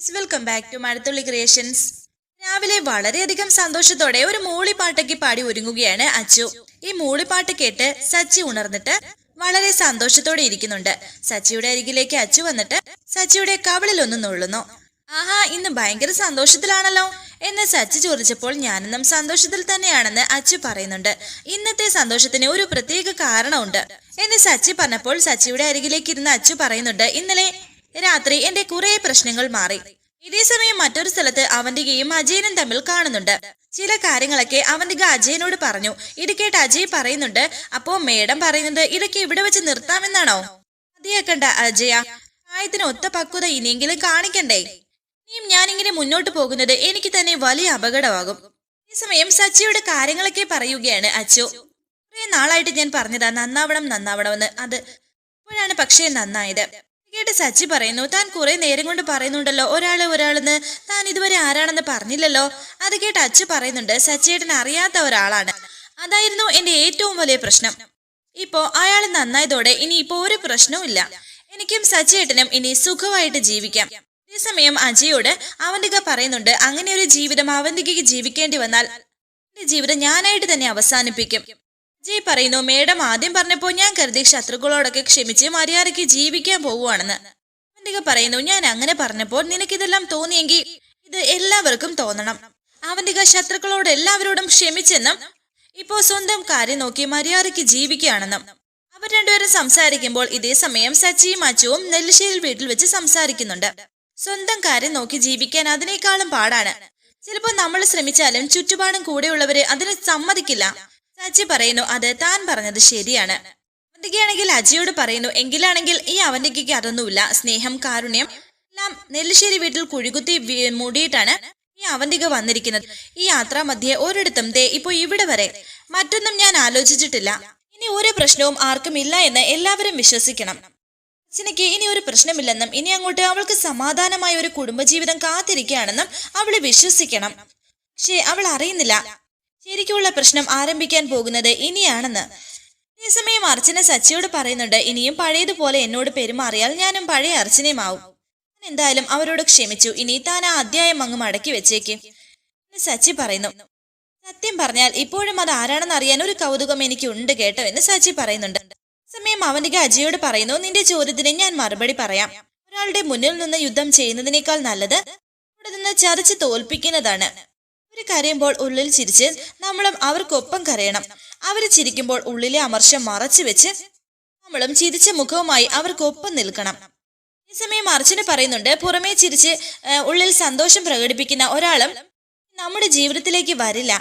Welcome back to Mazhathulli creations രാവിലെ വളരെയധികം സന്തോഷത്തോടെ ഒരു മൂളിപ്പാട്ടയ്ക്ക് പാടി ഒരുങ്ങുകയാണ് അച്ചു. ഈ മൂളിപ്പാട്ട് കേട്ട് സച്ചി ഉണർന്നിട്ട് വളരെ സന്തോഷത്തോടെ ഇരിക്കുന്നുണ്ട്. സച്ചിയുടെ അരികിലേക്ക് അച്ചു വന്നിട്ട് സച്ചിയുടെ കവളിൽ ഒന്ന് നുള്ളുന്നു. ആഹാ ഇന്ന് ഭയങ്കര സന്തോഷത്തിലാണല്ലോ എന്ന് സച്ചി ചോദിച്ചപ്പോൾ ഞാനെന്നും സന്തോഷത്തിൽ തന്നെയാണെന്ന് അച്ചു പറയുന്നുണ്ട്. ഇന്നത്തെ സന്തോഷത്തിന് ഒരു പ്രത്യേക കാരണമുണ്ട് എന്ന് സച്ചി പറഞ്ഞപ്പോൾ സച്ചിയുടെ അരികിലേക്ക് ഇരുന്ന് അച്ചു പറയുന്നുണ്ട് ഇന്നലെ രാത്രി എന്റെ കുറെ പ്രശ്നങ്ങൾ മാറി. ഇതേസമയം മറ്റൊരു സ്ഥലത്ത് അവന്തികയും അജയനും തമ്മിൽ കാണുന്നുണ്ട്. ചില കാര്യങ്ങളൊക്കെ അവന്തിക അജയനോട് പറഞ്ഞു. ഇത് കേട്ട് അജയ് പറയുന്നുണ്ട് അപ്പോ മേഡം പറയുന്നത് ഇതൊക്കെ ഇവിടെ വെച്ച് നിർത്താമെന്നാണോ? അതിയാക്കണ്ട അജയ പ്രായത്തിന് ഒത്ത പക്വത ഇനിയെങ്കിലും കാണിക്കണ്ടേ? ഇനിയും ഞാനിങ്ങനെ മുന്നോട്ട് പോകുന്നത് എനിക്ക് തന്നെ വലിയ അപകടമാകും. ഈ സമയം സച്ചിയുടെ കാര്യങ്ങളൊക്കെ പറയുകയാണ് അച്ചു. കുറെ നാളായിട്ട് ഞാൻ പറഞ്ഞതാ നന്നാവണം നന്നാവണമെന്ന്. അത് ഇപ്പോഴാണ് പക്ഷേ നന്നായത്. കേട്ട് സച്ചി പറയുന്നു താൻ കുറെ നേരം കൊണ്ട് പറയുന്നുണ്ടല്ലോ ഒരാൾ ഒരാളെന്ന്. താൻ ഇതുവരെ ആരാണെന്ന് പറഞ്ഞില്ലല്ലോ. അത് കേട്ട് അച്ചു പറയുന്നുണ്ട് സച്ചിയേട്ടൻ അറിയാത്ത ഒരാളാണ്. അതായിരുന്നു എന്റെ ഏറ്റവും വലിയ പ്രശ്നം. ഇപ്പോ അയാൾ നന്നായതോടെ ഇനി ഇപ്പോ ഒരു പ്രശ്നവും ഇല്ല. എനിക്കും സച്ചിയേട്ടനും ഇനി സുഖമായിട്ട് ജീവിക്കാം. അതേസമയം അജയോട് അവന്തിക പറയുന്നുണ്ട് അങ്ങനെ ഒരു ജീവിതം അവന്തികയ്ക്ക് ജീവിക്കേണ്ടി വന്നാൽ എന്റെ ജീവിതം ഞാനായിട്ട് തന്നെ അവസാനിപ്പിക്കും. ജയ് പറയുന്നു മേഡം ആദ്യം പറഞ്ഞപ്പോൾ ഞാൻ കരുതി ശത്രുക്കളോടൊക്കെ ക്ഷമിച്ച് മര്യാദയ്ക്ക് ജീവിക്കാൻ പോവുകയാണെന്ന്. അവന്റെ പറയുന്നു ഞാൻ അങ്ങനെ പറഞ്ഞപ്പോൾ നിനക്കിതെല്ലാം തോന്നിയെങ്കിൽ ഇത് എല്ലാവർക്കും തോന്നണം. അവന്റെ ശത്രുക്കളോട് എല്ലാവരോടും ക്ഷമിച്ചെന്നും ഇപ്പോ സ്വന്തം കാര്യം നോക്കി മര്യാദയ്ക്ക് ജീവിക്കുകയാണെന്നും. അവർ രണ്ടുപേരും സംസാരിക്കുമ്പോൾ ഇതേ സമയം സച്ചിയും അച്ചുവും നെല്ലിശ്ശേരി വീട്ടിൽ വെച്ച് സംസാരിക്കുന്നുണ്ട്. സ്വന്തം കാര്യം നോക്കി ജീവിക്കാൻ അതിനേക്കാളും പാടാണ്. ചിലപ്പോൾ നമ്മൾ ശ്രമിച്ചാലും ചുറ്റുപാടും കൂടെയുള്ളവര് അതിന് സമ്മതിക്കില്ല. സച്ചി പറയുന്നു അത് താൻ പറഞ്ഞത് ശരിയാണ്. അവന്തികയാണെങ്കിൽ അജിയോട് പറയുന്നു എങ്കിലാണെങ്കിൽ ഈ അവന്തികയ്ക്ക് അതൊന്നുമില്ല. സ്നേഹം കാരുണ്യം എല്ലാം നെല്ലിശ്ശേരി വീട്ടിൽ കുഴികുത്തി മൂടിയിട്ടാണ് ഈ അവന്തിക വന്നിരിക്കുന്നത്. ഈ യാത്രാ മധ്യേ ഒരിടത്തും ദേ ഇപ്പൊ ഇവിടെ വരെ. മറ്റൊന്നും ഞാൻ ആലോചിച്ചിട്ടില്ല. ഇനി ഒരു പ്രശ്നവും ആർക്കും ഇല്ല എന്ന് എല്ലാവരും വിശ്വസിക്കണം. അച്ഛനയ്ക്ക് ഇനി ഒരു പ്രശ്നമില്ലെന്നും ഇനി അങ്ങോട്ട് അവൾക്ക് സമാധാനമായ ഒരു കുടുംബജീവിതം കാത്തിരിക്കുകയാണെന്നും അവൾ വിശ്വസിക്കണം. പക്ഷേ അവൾ അറിയുന്നില്ല. ശരിക്കുള്ള പ്രശ്നം ആരംഭിക്കാൻ പോകുന്നത് ഇനിയാണെന്ന്. അതേസമയം അർച്ചന സച്ചിയോട് പറയുന്നുണ്ട് ഇനിയും പഴയതുപോലെ എന്നോട് പെരുമാറിയാൽ ഞാനും പഴയ അർച്ചനയുമാവും. ഞാൻ എന്തായാലും അവരോട് ക്ഷമിച്ചു. ഇനി താൻ ആ അധ്യായം അങ്ങ് മടക്കി വെച്ചേക്ക്. സച്ചി പറയുന്നു. സത്യം പറഞ്ഞാൽ ഇപ്പോഴും അത് ആരാണെന്ന് അറിയാൻ ഒരു കൗതുകം എനിക്ക് ഉണ്ട് കേട്ടോ എന്ന് സച്ചി പറയുന്നുണ്ട്. സമയം അവനിക അജയോട് പറയുന്നു നിന്റെ ചോദ്യത്തിന് ഞാൻ മറുപടി പറയാം. ഒരാളുടെ മുന്നിൽ നിന്ന് യുദ്ധം ചെയ്യുന്നതിനേക്കാൾ നല്ലത് അവിടെ നിന്ന് ചതച്ച് തോൽപ്പിക്കുന്നതാണ്. കരയുമ്പോൾ ഉള്ളിൽ ചിരിച്ച് നമ്മളും അവർക്കൊപ്പം കരയണം. അവർ ചിരിക്കുമ്പോൾ ഉള്ളിലെ അമർഷം മറച്ചു വെച്ച് നമ്മളും ചിരിച്ച മുഖവുമായി അവർക്കൊപ്പം നിൽക്കണം. ഈ സമയം അർച്ചന പറയുന്നുണ്ട് പുറമേ ചിരിച്ച് ഉള്ളിൽ സന്തോഷം പ്രകടിപ്പിക്കുന്ന ഒരാളും നമ്മുടെ ജീവിതത്തിലേക്ക് വരില്ല.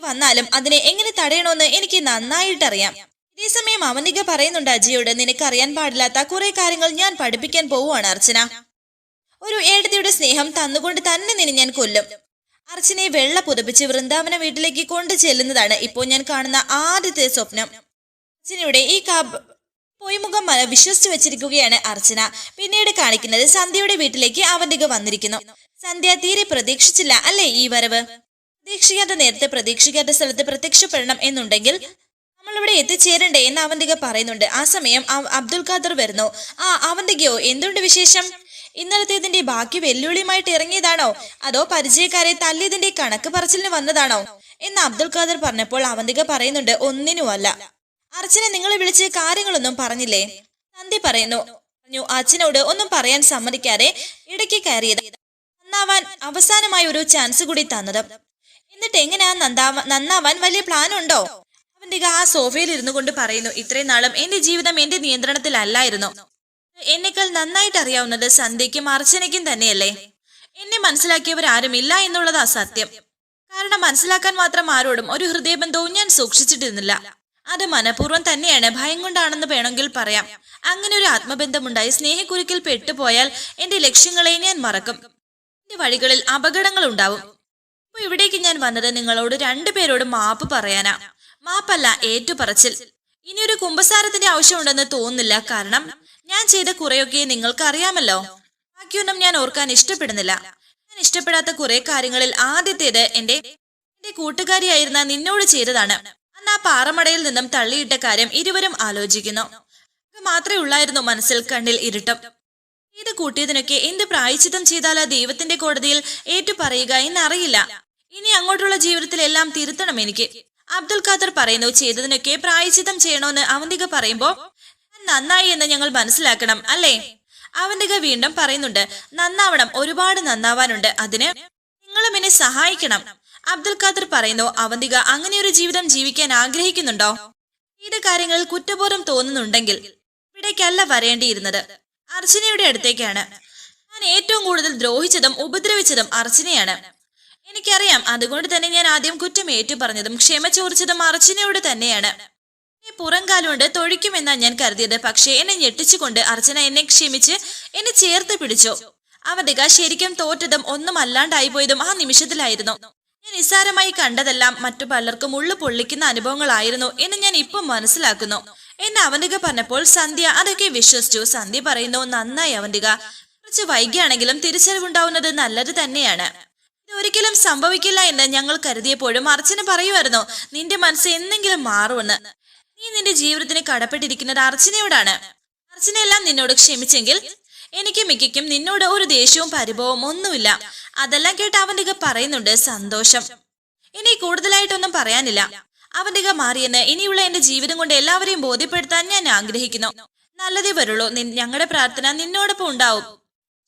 വന്നാലും അതിനെ എങ്ങനെ തടയണമെന്ന് എനിക്ക് നന്നായിട്ടറിയാം. ഇതേസമയം അവനിക പറയുന്നുണ്ട് അജിയോട് നിനക്ക് അറിയാൻ പാടില്ലാത്ത കുറെ കാര്യങ്ങൾ ഞാൻ പഠിപ്പിക്കാൻ പോവുകയാണ് അർച്ചന. ഒരു ഏടതിയുടെ സ്നേഹം തന്നുകൊണ്ട് തന്നെ നിന്നെ ഞാൻ കൊല്ലും. അർച്ചനയെ വെള്ള പുതപ്പിച്ച് വൃന്ദാവന വീട്ടിലേക്ക് കൊണ്ടു ചെല്ലുന്നതാണ് ഇപ്പോൾ ഞാൻ കാണുന്ന ആദ്യത്തെ സ്വപ്നം. അർച്ചനയുടെ ഈ കാബ് പൊയ്മുഖം വിശ്വസിച്ചു വെച്ചിരിക്കുകയാണ് അർച്ചന. പിന്നീട് കാണിക്കുന്നത് സന്ധ്യയുടെ വീട്ടിലേക്ക് അവന്തിക വന്നിരിക്കുന്നു. സന്ധ്യ തീരെ പ്രതീക്ഷിച്ചില്ല അല്ലേ ഈ വരവ്? പ്രതീക്ഷിക്കാത്ത നേരത്തെ പ്രതീക്ഷിക്കാത്ത സ്ഥലത്ത് പ്രത്യക്ഷപ്പെടണം എന്നുണ്ടെങ്കിൽ നമ്മളിവിടെ എത്തിച്ചേരണ്ടേ എന്ന് അവന്തിക പറയുന്നുണ്ട്. ആ സമയം അബ്ദുൽ ഖാദർ വരുന്നു. ആ അവന്തികയോ? എന്തുണ്ട് വിശേഷം? ഇന്നലത്തേതിന്റെ ബാക്കി വെല്ലുവിളിയുമായിട്ട് ഇറങ്ങിയതാണോ? അതോ പരിചയക്കാരെ തല്ലിയതിന്റെ കണക്ക് പറച്ചിലിന് വന്നതാണോ? എന്ന് അബ്ദുൽ ഖാദർ പറഞ്ഞപ്പോൾ അവന്തിക പറയുന്നുണ്ട് ഒന്നിനുമല്ല. അർച്ചന നിങ്ങളെ വിളിച്ച് കാര്യങ്ങളൊന്നും പറഞ്ഞില്ലേ? നന്ദി പറയുന്നു. പറഞ്ഞു അച്ഛനോട് ഒന്നും പറയാൻ സമ്മതിക്കാതെ ഇടയ്ക്ക് കയറിയത്. നന്നാവാൻ അവസാനമായി ഒരു ചാൻസ് കൂടി തന്നത്. എന്നിട്ട് എങ്ങനെയാ നന്ദാവ നന്നാവാൻ വലിയ പ്ലാൻ ഉണ്ടോ? അവന്റെ ആ സോഫയിൽ ഇരുന്നു കൊണ്ട് പറയുന്നു ഇത്രയും നാളും എന്റെ ജീവിതം എന്റെ നിയന്ത്രണത്തിലല്ലായിരുന്നു. എന്നെക്കാൾ നന്നായിട്ട് അറിയാവുന്നത് സന്ധ്യയ്ക്കും അർച്ചനയ്ക്കും തന്നെയല്ലേ? എന്നെ മനസ്സിലാക്കിയവർ ഇല്ല എന്നുള്ളതാ സത്യം കാരണം മനസ്സിലാക്കാൻ മാത്രം ആരോടും ഒരു ഹൃദയബന്ധവും ഞാൻ സൂക്ഷിച്ചിട്ടിരുന്നില്ല. അത് മനഃപൂർവം തന്നെയാണ്. ഭയം കൊണ്ടാണെന്ന് വേണമെങ്കിൽ പറയാം. അങ്ങനെ ഒരു ആത്മബന്ധമുണ്ടായി സ്നേഹക്കുരുക്കിൽ പെട്ടുപോയാൽ എന്റെ ലക്ഷ്യങ്ങളെ ഞാൻ മറക്കും. എന്റെ വഴികളിൽ അപകടങ്ങൾ ഉണ്ടാവും ഇപ്പൊ ഇവിടേക്ക് ഞാൻ വന്നത് നിങ്ങളോട് രണ്ടുപേരോട് മാപ്പ് പറയാനാ. മാപ്പല്ല ഏറ്റുപറച്ചിൽ. ഇനിയൊരു കുമ്പസാരത്തിന്റെ ആവശ്യമുണ്ടെന്ന് തോന്നുന്നില്ല. കാരണം ഞാൻ ചെയ്ത കുറെയൊക്കെ നിങ്ങൾക്ക് അറിയാമല്ലോ ബാക്കിയൊന്നും ഞാൻ ഓർക്കാൻ ഇഷ്ടപ്പെടുന്നില്ല. ഞാൻ ഇഷ്ടപ്പെടാത്ത കുറെ കാര്യങ്ങളിൽ ആദ്യത്തേത് എന്റെ എന്റെ കൂട്ടുകാരിയായിരുന്ന നിന്നോട് ചെയ്തതാണ്. അന്ന് ആ പാറമടയിൽ നിന്നും തള്ളിയിട്ട കാര്യം ഇരുവരും ആലോചിക്കുന്നു. മാത്രമേ ഉള്ളായിരുന്നു മനസ്സിൽ കണ്ണിൽ ഇരുട്ടം. ഇത് കൂട്ടിയതിനൊക്കെ എന്ത് പ്രായച്ചിത്തം ചെയ്താലാ ദൈവത്തിന്റെ കോടതിയിൽ ഏറ്റു പറയുക എന്നറിയില്ല. ഇനി അങ്ങോട്ടുള്ള ജീവിതത്തിൽ എല്ലാം തിരുത്തണം എനിക്ക്. അബ്ദുൽ ഖാദർ പറയുന്നു ചെയ്തതിനൊക്കെ പ്രായച്ചിത്തം ചെയ്യണമെന്ന് അവന്തിക പറയുമ്പോ നന്നായി എന്ന് ഞങ്ങൾ മനസ്സിലാക്കണം അല്ലേ? അവന്തിക വീണ്ടും പറയുന്നുണ്ട് നന്നാവണം ഒരുപാട് നന്നാവാനുണ്ട്. അതിന് നിങ്ങളും എന്നെ സഹായിക്കണം. അബ്ദുൽ ഖാദർ പറയുന്നു അവന്തിക അങ്ങനെയൊരു ജീവിതം ജീവിക്കാൻ ആഗ്രഹിക്കുന്നുണ്ടോ? ചെയ്ത കാര്യങ്ങളിൽ കുറ്റബോധം തോന്നുന്നുണ്ടെങ്കിൽ ഇവിടേക്കല്ല വരേണ്ടിയിരുന്നത്. അർച്ചനയുടെ അടുത്തേക്കാണ്. ഞാൻ ഏറ്റവും കൂടുതൽ ദ്രോഹിച്ചതും ഉപദ്രവിച്ചതും അർച്ചനയാണ്. എനിക്കറിയാം അതുകൊണ്ട് തന്നെ ഞാൻ ആദ്യം കുറ്റം ഏറ്റു പറഞ്ഞതും ക്ഷമ ചോദിച്ചതും അർച്ചനയോട് തന്നെയാണ്. പുറംകാലുകൊണ്ട് തൊഴിക്കുമെന്നാ ഞാൻ കരുതിയത്. പക്ഷേ എന്നെ ഞെട്ടിച്ചുകൊണ്ട് അർച്ചന എന്നെ ക്ഷമിച്ച് എന്നെ ചേർത്ത് പിടിച്ചു. അവധിക ശരിക്കും തോറ്റതും ഒന്നും അല്ലാണ്ടായി പോയതും ആ നിമിഷത്തിലായിരുന്നു. ഞാൻ നിസ്സാരമായി കണ്ടതെല്ലാം മറ്റു പലർക്കും ഉള്ളു പൊള്ളിക്കുന്ന അനുഭവങ്ങളായിരുന്നു എന്ന് ഞാൻ ഇപ്പം മനസ്സിലാക്കുന്നു. എന്ന് അവന്തിക പറഞ്ഞപ്പോൾ സന്ധ്യ അതൊക്കെ വിശ്വസിച്ചു. സന്ധ്യ പറയുന്നു നന്നായി അവന്തിക കുറച്ച് വൈകിയാണെങ്കിലും തിരിച്ചറിവുണ്ടാവുന്നത് നല്ലത് തന്നെയാണ്. ഇതൊരിക്കലും സംഭവിക്കില്ല എന്ന് ഞങ്ങൾ കരുതിയപ്പോഴും അർച്ചന പറയുമായിരുന്നു നിന്റെ മനസ്സ് എന്തെങ്കിലും മാറുമെന്ന്. നീ നിന്റെ ജീവിതത്തിന് കടപ്പെട്ടിരിക്കുന്നത് അർച്ചനയോടാണ്. അർച്ചനയെല്ലാം നിന്നോട് ക്ഷമിച്ചെങ്കിൽ എനിക്ക് മിക്കയ്ക്കും നിന്നോട് ഒരു ദേഷ്യവും പരിഭവവും ഒന്നുമില്ല. അതെല്ലാം കേട്ട് അവന്റെ പറയുന്നുണ്ട് സന്തോഷം. ഇനി കൂടുതലായിട്ടൊന്നും പറയാനില്ല. അവന്റെ മാറിയെന്ന് ഇനിയുള്ള എന്റെ ജീവിതം കൊണ്ട് എല്ലാവരെയും ബോധ്യപ്പെടുത്താൻ ഞാൻ ആഗ്രഹിക്കുന്നു. നല്ലതേ വരുള്ളൂ. ഞങ്ങളുടെ പ്രാർത്ഥന നിന്നോടൊപ്പം ഉണ്ടാവും.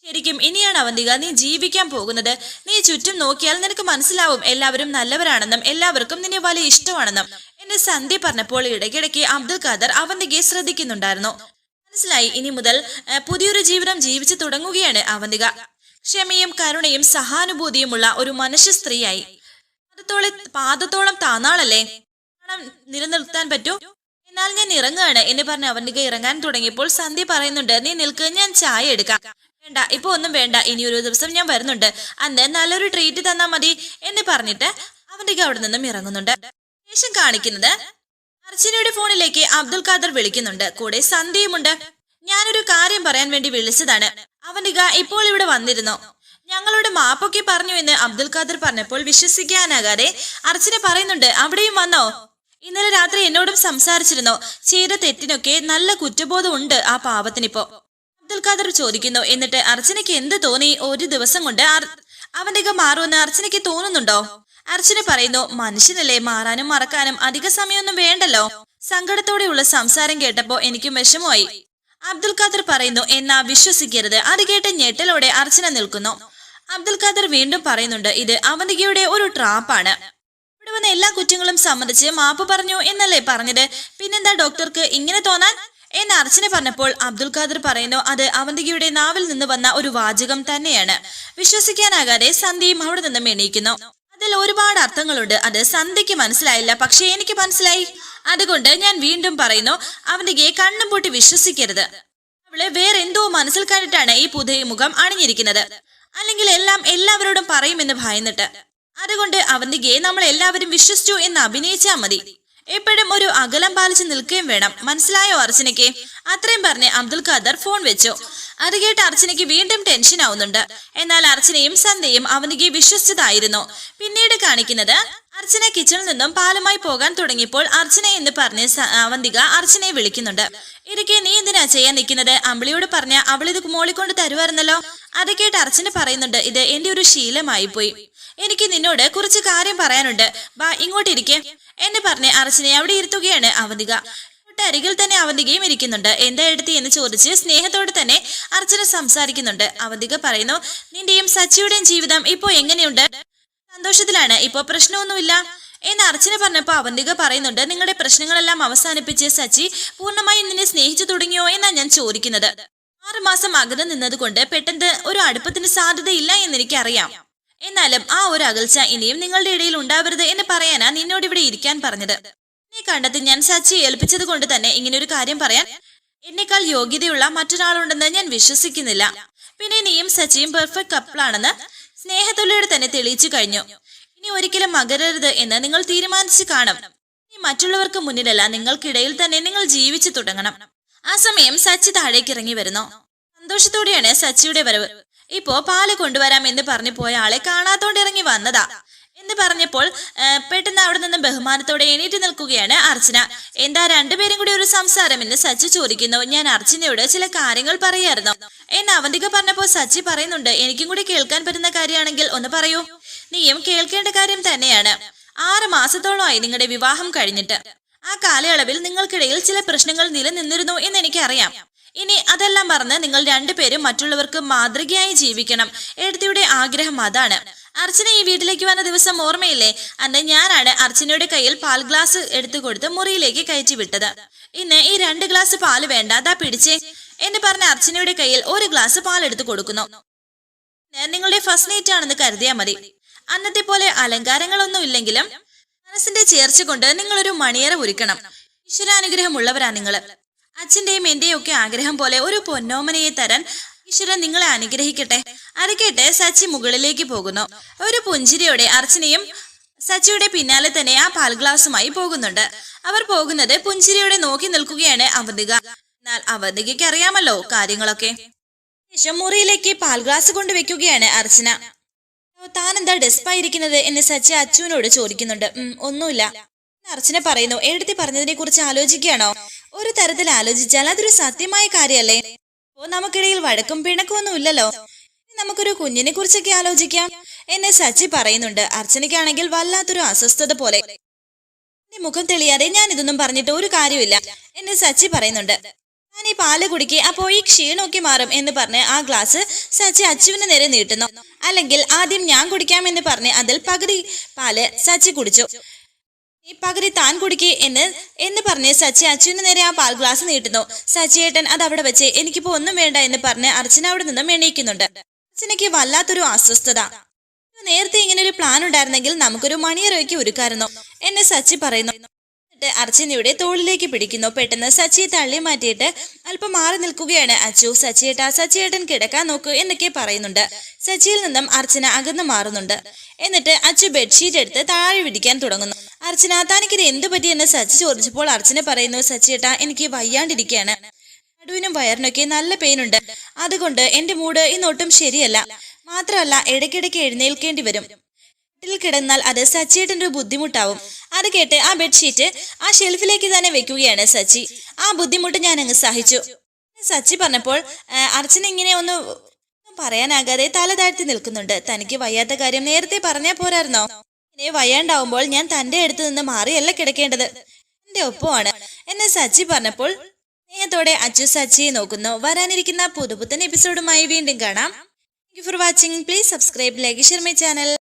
ശരിക്കും ഇനിയാണ് അവന്തിക നീ ജീവിക്കാൻ പോകുന്നത്. നീ ചുറ്റും നോക്കിയാൽ നിനക്ക് മനസ്സിലാവും. എല്ലാവരും നല്ലവരാണെന്നും എല്ലാവർക്കും നിന്നെ വലിയ ഇഷ്ടമാണെന്നും. എന്നെ സന്ധ്യ പറഞ്ഞപ്പോൾ ഇടയ്ക്കിടയ്ക്ക് അബ്ദുൽ ഖാദർ അവന്തികയെ ശ്രദ്ധിക്കുന്നുണ്ടായിരുന്നു. മനസ്സിലായി ഇനി മുതൽ പുതിയൊരു ജീവിതം ജീവിച്ചു തുടങ്ങുകയാണ് അവന്തിക. ക്ഷമയും കരുണയും സഹാനുഭൂതിയുമുള്ള ഒരു മനുഷ്യ സ്ത്രീയായി. പാദത്തോളെ പാദത്തോളം താന്നാളല്ലേ? നിലനിർത്താൻ പറ്റൂ? എന്നാൽ ഞാൻ ഇറങ്ങുകയാണ് എന്ന് പറഞ്ഞ് അവന്തിക ഇറങ്ങാൻ തുടങ്ങിയപ്പോൾ സന്ധ്യ പറയുന്നുണ്ട് നീ നിൽക്ക് ഞാൻ ചായ എടുക്കാം. വേണ്ട ഇപ്പൊ ഒന്നും വേണ്ട ഇനി ഒരു ദിവസം ഞാൻ വരുന്നുണ്ട്. അന്ന് നല്ലൊരു ട്രീറ്റ് തന്നാൽ മതി എന്ന് പറഞ്ഞിട്ട് അവന്തിക അവിടെ നിന്നും ഇറങ്ങുന്നുണ്ട്. ശേഷം കാണിക്കുന്നത് അർച്ചനയുടെ ഫോണിലേക്ക് അബ്ദുൽ ഖാദർ വിളിക്കുന്നുണ്ട്. കൂടെ സന്ധ്യയുമുണ്ട്. ഞാനൊരു കാര്യം പറയാൻ വേണ്ടി വിളിച്ചതാണ്. അവനിക ഇപ്പോൾ ഇവിടെ വന്നിരുന്നു. ഞങ്ങളുടെ മാപ്പൊക്കെ പറഞ്ഞു എന്ന് അബ്ദുൽ ഖാദർ പറഞ്ഞപ്പോൾ വിശ്വസിക്കാനാകാതെ അർച്ചന പറയുന്നുണ്ട് അവിടെയും വന്നോ? ഇന്നലെ രാത്രി എന്നോടും സംസാരിച്ചിരുന്നു. ചെയ്ത തെറ്റിനൊക്കെ നല്ല കുറ്റബോധം ഉണ്ട് ആ പാവത്തിനിപ്പോ. അബ്ദുൽ ഖാദർ ചോദിക്കുന്നു എന്നിട്ട് അർച്ചനയ്ക്ക് എന്ത് തോന്നി? ഒരു ദിവസം കൊണ്ട് അവന്റെ മാറുമെന്ന് അർച്ചനയ്ക്ക് തോന്നുന്നുണ്ടോ? അർച്ചന പറയുന്നു മനുഷ്യനല്ലേ മാറാനും മറക്കാനും അധിക സമയമൊന്നും വേണ്ടല്ലോ? സങ്കടത്തോടെയുള്ള സംസാരം കേട്ടപ്പോ എനിക്ക് വിഷമമായി. അബ്ദുൽ ഖാദർ പറയുന്നു എന്നാ വിശ്വസിക്കരുത്. അത് കേട്ട് ഞെട്ടലോടെ അർച്ചന നിൽക്കുന്നു. അബ്ദുൽ ഖാദർ വീണ്ടും പറയുന്നുണ്ട് ഇത് അവന്തികയുടെ ഒരു ട്രാപ്പാണ്. ഇവിടെ വന്ന എല്ലാ കുറ്റങ്ങളും സംബന്ധിച്ച് മാപ്പ് പറഞ്ഞു എന്നല്ലേ പറഞ്ഞത്? പിന്നെന്താ ഡോക്ടർക്ക് ഇങ്ങനെ തോന്നാൻ? എന്ന് അർച്ചന പറഞ്ഞപ്പോൾ അബ്ദുൽ ഖാദർ പറയുന്നു അത് അവന്തികയുടെ നാവിൽ നിന്ന് വന്ന ഒരു വാചകം തന്നെയാണ്. വിശ്വസിക്കാനാകാതെ സന്ധ്യയും അവിടെ നിന്നും എണീക്കുന്നു. അതിൽ ഒരുപാട് അർത്ഥങ്ങളുണ്ട്. അത് സന്ധ്യയ്ക്ക് മനസ്സിലായില്ല. പക്ഷേ എനിക്ക് മനസ്സിലായി. അതുകൊണ്ട് ഞാൻ വീണ്ടും പറയുന്നു അവന്തികയെ കണ്ണും പൂട്ടി വിശ്വസിക്കരുത്. അവളെ വേറെ എന്തോ മനസ്സിൽ കണ്ടിട്ടാണ് ഈ പുതിയ മുഖം അണിഞ്ഞിരിക്കുന്നത്. അല്ലെങ്കിൽ എല്ലാം എല്ലാവരോടും പറയുമെന്ന് ഭയന്നിട്ട്. അതുകൊണ്ട് അവന്തികയെ നമ്മൾ എല്ലാവരും വിശ്വസിച്ചു എന്ന് അഭിനയിച്ചാൽ മതി. എപ്പോഴും ഒരു അകലം പാലിച്ച് നിൽക്കുകയും വേണം. മനസ്സിലായോ അർച്ചനയ്ക്ക്? അത്രയും പറഞ്ഞ് അബ്ദുൽ ഖാദർ ഫോൺ വെച്ചു. അത് കേട്ട് അർച്ചനയ്ക്ക് വീണ്ടും ടെൻഷൻ ആവുന്നുണ്ട്. എന്നാൽ അർച്ചനയും സന്ധ്യയും അവനിക്ക് വിശ്വസിച്ചതായിരുന്നു. പിന്നീട് കാണിക്കുന്നത് അർച്ചന കിച്ചണിൽ നിന്നും പാലുമായി പോകാൻ തുടങ്ങിയപ്പോൾ അർച്ചന എന്ന് പറഞ്ഞ് അവന്തിക അർച്ചനയെ വിളിക്കുന്നുണ്ട്. ഇരിക്കെ നീ എന്തിനാ ചെയ്യാൻ നിൽക്കുന്നത്? അമ്പിളിയോട് പറഞ്ഞ അവളിത് മോളിക്കൊണ്ട് തരുമായിരുന്നല്ലോ അത് കേട്ട് അർച്ചന പറയുന്നുണ്ട് ഇത് എന്റെ ഒരു ശീലമായി പോയി. എനിക്ക് നിന്നോട് കുറച്ച് കാര്യം പറയാനുണ്ട്. ബാ ഇങ്ങോട്ടിരിക്കെ എന്ന് പറഞ്ഞ് അർച്ചനയെ അവിടെ ഇരുത്തുകയാണ് അവന്തിക അരികിൽ തന്നെ അവന്തികയും ഇരിക്കുന്നുണ്ട്. എന്താ എടുത്തി എന്ന് ചോദിച്ച് സ്നേഹത്തോടെ തന്നെ അർച്ചന സംസാരിക്കുന്നുണ്ട്. അവന്തിക പറയുന്നു നിന്റെയും സച്ചിയുടെയും ജീവിതം ഇപ്പോ എങ്ങനെയുണ്ട്? സന്തോഷത്തിലാണ്. ഇപ്പോ പ്രശ്നമൊന്നുമില്ല. എന്ന് അർച്ചന പറഞ്ഞപ്പോൾ അവന്തിക പറയുന്നുണ്ട് നിങ്ങളുടെ പ്രശ്നങ്ങളെല്ലാം അവസാനിപ്പിച്ച് സച്ചി പൂർണമായും നിന്നെ സ്നേഹിച്ചു തുടങ്ങിയോ എന്നാ ഞാൻ ചോദിക്കുന്നത്. ആറുമാസം അകന്നു നിന്നതുകൊണ്ട് പെട്ടെന്ന് ഒരു അടുപ്പത്തിന് സാധ്യതയില്ല എന്ന് എനിക്കറിയാം എന്നാലും ആ ഒരു അകൽച്ച ഇനിയും നിങ്ങളുടെ ഇടയിൽ ഉണ്ടാവരുത് എന്ന് പറയാനാ നിന്നോട് ഇവിടെ ഇരിക്കാൻ പറഞ്ഞത്. എന്നെ കണ്ടെത്തി ഞാൻ സച്ചിയെ ഏൽപ്പിച്ചത് കൊണ്ട് തന്നെ ഇങ്ങനെ ഒരു കാര്യം പറയാൻ എന്നെക്കാൾ യോഗ്യതയുള്ള മറ്റൊരാളുണ്ടെന്ന് ഞാൻ വിശ്വസിക്കുന്നില്ല. പിന്നെ നീയും സച്ചിയും പെർഫെക്റ്റ് കപ്പിളാണെന്ന് സ്നേഹത്തൊല്ലിയോടെ തന്നെ തെളിയിച്ചു കഴിഞ്ഞു. ഇനി ഒരിക്കലും മകരരുത് എന്ന് നിങ്ങൾ തീരുമാനിച്ചു കാണും. ഇനി മറ്റുള്ളവർക്ക് മുന്നിലല്ല നിങ്ങൾക്കിടയിൽ തന്നെ നിങ്ങൾ ജീവിച്ചു തുടങ്ങണം. ആ സമയം സച്ചി താഴേക്ക് ഇറങ്ങി വരുന്നു. സന്തോഷത്തോടെയാണ് സച്ചിയുടെ വരവ്. ഇപ്പോ പാൽ കൊണ്ടുവരാം എന്ന് പറഞ്ഞു പോയ ആളെ കാണാത്തോണ്ട് ഇറങ്ങി വന്നതാ. എന്ന് പറഞ്ഞപ്പോൾ പെട്ടെന്ന് അവിടെ നിന്ന് ബഹുമാനത്തോടെ എണീറ്റ് നിൽക്കുകയാണ് അർച്ചന. എന്താ രണ്ടുപേരും കൂടി ഒരു സംസാരം എന്ന് സച്ചി ചോദിക്കുന്നു. ഞാൻ അർച്ചനയോട് ചില കാര്യങ്ങൾ പറയായിരുന്നു. എന്ന് അവന്തിക പറഞ്ഞപ്പോൾ സച്ചി പറയുന്നുണ്ട് എനിക്കും കൂടി കേൾക്കാൻ പറ്റുന്ന കാര്യമാണെങ്കിൽ ഒന്ന് പറയൂ. നീയും കേൾക്കേണ്ട കാര്യം തന്നെയാണ്. ആറ് മാസത്തോളമായി നിങ്ങളുടെ വിവാഹം കഴിഞ്ഞിട്ട്. ആ കാലയളവിൽ നിങ്ങൾക്കിടയിൽ ചില പ്രശ്നങ്ങൾ നിലനിന്നിരുന്നു എന്ന് എനിക്കറിയാം. ഇനി അതെല്ലാം പറഞ്ഞ് നിങ്ങൾ രണ്ടുപേരും മറ്റുള്ളവർക്ക് മാതൃകയായി ജീവിക്കണം. എഴുതിയുടെ ആഗ്രഹം അതാണ്. അർച്ചന ഈ വീട്ടിലേക്ക് വന്ന ദിവസം ഓർമ്മയില്ലേ? അന്ന് ഞാനാണ് അർച്ചനയുടെ കയ്യിൽ പാൽ ഗ്ലാസ് എടുത്തു കൊടുത്ത് മുറിയിലേക്ക് കയറ്റി വിട്ടത്. ഇന്ന് ഈ രണ്ട് ഗ്ലാസ് പാൽ വേണ്ട അതാ പിടിച്ചേ എന്ന് പറഞ്ഞ അർച്ചനയുടെ കയ്യിൽ ഒരു ഗ്ലാസ് പാൽ എടുത്തു കൊടുക്കുന്നു നിങ്ങളുടെ ഫസ്റ്റ് നൈറ്റ് ആണെന്ന് കരുതിയാൽ മതി. അന്നത്തെ പോലെ അലങ്കാരങ്ങളൊന്നും ഇല്ലെങ്കിലും മനസ്സിന്റെ ചേർച്ച കൊണ്ട് നിങ്ങളൊരു മണിയറ ഒരുക്കണം. ഈശ്വരാനുഗ്രഹമുള്ളവരാ നിങ്ങൾ അച്ഛന്റെയും എന്റെയും ഒക്കെ ആഗ്രഹം പോലെ ഒരു പൊന്നോമനയെ തരാൻ ഈശ്വരൻ നിങ്ങളെ അനുഗ്രഹിക്കട്ടെ. അരക്കേട്ട് സച്ചി മുകളിലേക്ക് പോകുന്നു. ഒരു പുഞ്ചിരിയോടെ അർച്ചനയും സച്ചിയുടെ പിന്നാലെ തന്നെ ആ പാൽ ഗ്ലാസുമായി പോകുന്നുണ്ട്. അവർ പോകുന്നത് പുഞ്ചിരിയോടെ നോക്കി നിൽക്കുകയാണ് അവന്തിക. എന്നാൽ അവന്തികയ്ക്ക് അറിയാമല്ലോ കാര്യങ്ങളൊക്കെ. ശേഷം മുറിയിലേക്ക് പാൽ ഗ്ലാസ് കൊണ്ടുവെക്കുകയാണ് അർച്ചന. താൻ താനെന്താ ഡെസ്പായിരിക്കുന്നത്? എന്ന് സച്ചി അച്ചുവിനോട് ചോദിക്കുന്നുണ്ട്. "ഉം, ഒന്നുമില്ല. അർച്ചന പറയുന്നു. എഴുതി പറഞ്ഞതിനെ കുറിച്ച് ആലോചിക്കുകയാണോ? ഒരു തരത്തിൽ ആലോചിച്ചാൽ അതൊരു സത്യമായ കാര്യമല്ലേ? അപ്പോ നമുക്കിടയിൽ വഴക്കും പിണക്കും ഒന്നും ഇല്ലല്ലോ. നമുക്കൊരു കുഞ്ഞിനെ കുറിച്ചൊക്കെ ആലോചിക്കാം. എന്നെ സച്ചി പറയുന്നുണ്ട്. അർച്ചനയ്ക്കാണെങ്കിൽ വല്ലാത്തൊരു അസ്വസ്ഥത പോലെ. എന്റെ മുഖം തെളിയാതെ ഞാൻ ഇതൊന്നും പറഞ്ഞിട്ട് ഒരു കാര്യമില്ല എന്നെ സച്ചി പറയുന്നുണ്ട്. ഞാൻ ഈ പാൽ കുടിക്ക്. അപ്പോ ഈ ക്ഷീണമൊക്കെ മാറും എന്ന് പറഞ്ഞ് ആ ഗ്ലാസ് സച്ചി അച്ചുവിന് നേരെ നീട്ടുന്നു. അല്ലെങ്കിൽ ആദ്യം ഞാൻ കുടിക്കാം എന്ന് പറഞ്ഞ് അതിൽ പകുതി പാൽ സച്ചി കുടിച്ചു. ഈ പകുതി താൻ കുടിക്ക് എന്ന് എന്ന് പറഞ്ഞ് സച്ചി അച്ചുവിന് നേരെ ആ പാൽ ഗ്ലാസ് നീട്ടുന്നു. സച്ചിയേട്ടൻ അത് അവിടെ വെച്ച് എനിക്കിപ്പോ ഒന്നും വേണ്ട എന്ന് പറഞ്ഞ് അർച്ചന അവിടെ നിന്നും എണീക്കുന്നുണ്ട്. അർച്ചനയ്ക്ക് വല്ലാത്തൊരു അസ്വസ്ഥത. നേരത്തെ ഇങ്ങനെ ഒരു പ്ലാൻ ഉണ്ടായിരുന്നെങ്കിൽ നമുക്കൊരു മണിയറയ്ക്ക് ഒരുക്കായിരുന്നു എന്ന് സച്ചി പറയുന്നു. എന്നിട്ട് അർച്ചനയുടെ തോളിലേക്ക് പിടിക്കുന്നു. പെട്ടെന്ന് സച്ചിയെ തള്ളി മാറ്റിയിട്ട് അല്പം മാറി നിൽക്കുകയാണ് അച്ചു. സച്ചിയേട്ട സച്ചിയേട്ടൻ കിടക്കാൻ നോക്കൂ എന്നൊക്കെ പറയുന്നുണ്ട്. സച്ചിയിൽ നിന്നും അർച്ചന അകന്നു മാറുന്നുണ്ട്. എന്നിട്ട് അച്ചു ബെഡ്ഷീറ്റ് എടുത്ത് താഴെ പിടിക്കാൻ തുടങ്ങുന്നു. അർച്ചന തനിക്കിത് എന്തു പറ്റിയെന്ന് സച്ചി ചോദിച്ചപ്പോൾ അർച്ചന പറയുന്നു സച്ചിയേട്ടാ എനിക്ക് വയ്യാണ്ടിരിക്കുകയാണ് നടുവിനും വയറിനൊക്കെ നല്ല പെയിനുണ്ട് അതുകൊണ്ട് എന്റെ മൂഡ് ഇന്നൊട്ടും ശരിയല്ല. മാത്രമല്ല ഇടയ്ക്കിടയ്ക്ക് എഴുന്നേൽക്കേണ്ടി വരും. വീട്ടിൽ കിടന്നാൽ അത് സച്ചിയേട്ടന്റെ ഒരു ബുദ്ധിമുട്ടാവും. അത് കേട്ട് ആ ബെഡ്ഷീറ്റ് ആ ഷെൽഫിലേക്ക് തന്നെ വെക്കുകയാണ് സച്ചി. ആ ബുദ്ധിമുട്ട് ഞാൻ അങ്ങ് സഹിച്ചു സച്ചി പറഞ്ഞപ്പോൾ അർച്ചന ഇങ്ങനെ ഒന്നും പറയാനാകാതെ തല താഴ്ത്തി നിൽക്കുന്നുണ്ട്. തനിക്ക് വയ്യാത്ത കാര്യം നേരത്തെ പറഞ്ഞാൽ പോരായിരുന്നോ? ഇങ്ങനെ വയ്യാണ്ടാവുമ്പോൾ ഞാൻ തന്റെ അടുത്ത് നിന്ന് മാറിയല്ല കിടക്കേണ്ടത്. എന്റെ ഒപ്പമാണ്. എന്നെ സച്ചി പറഞ്ഞപ്പോൾ സ്നേഹത്തോടെ അച്ചു സച്ചിയെ നോക്കുന്നു. വരാനിരിക്കുന്ന പുതുപുത്തൻ എപ്പിസോഡുമായി വീണ്ടും കാണാം. Thank you for watching please subscribe like share my channel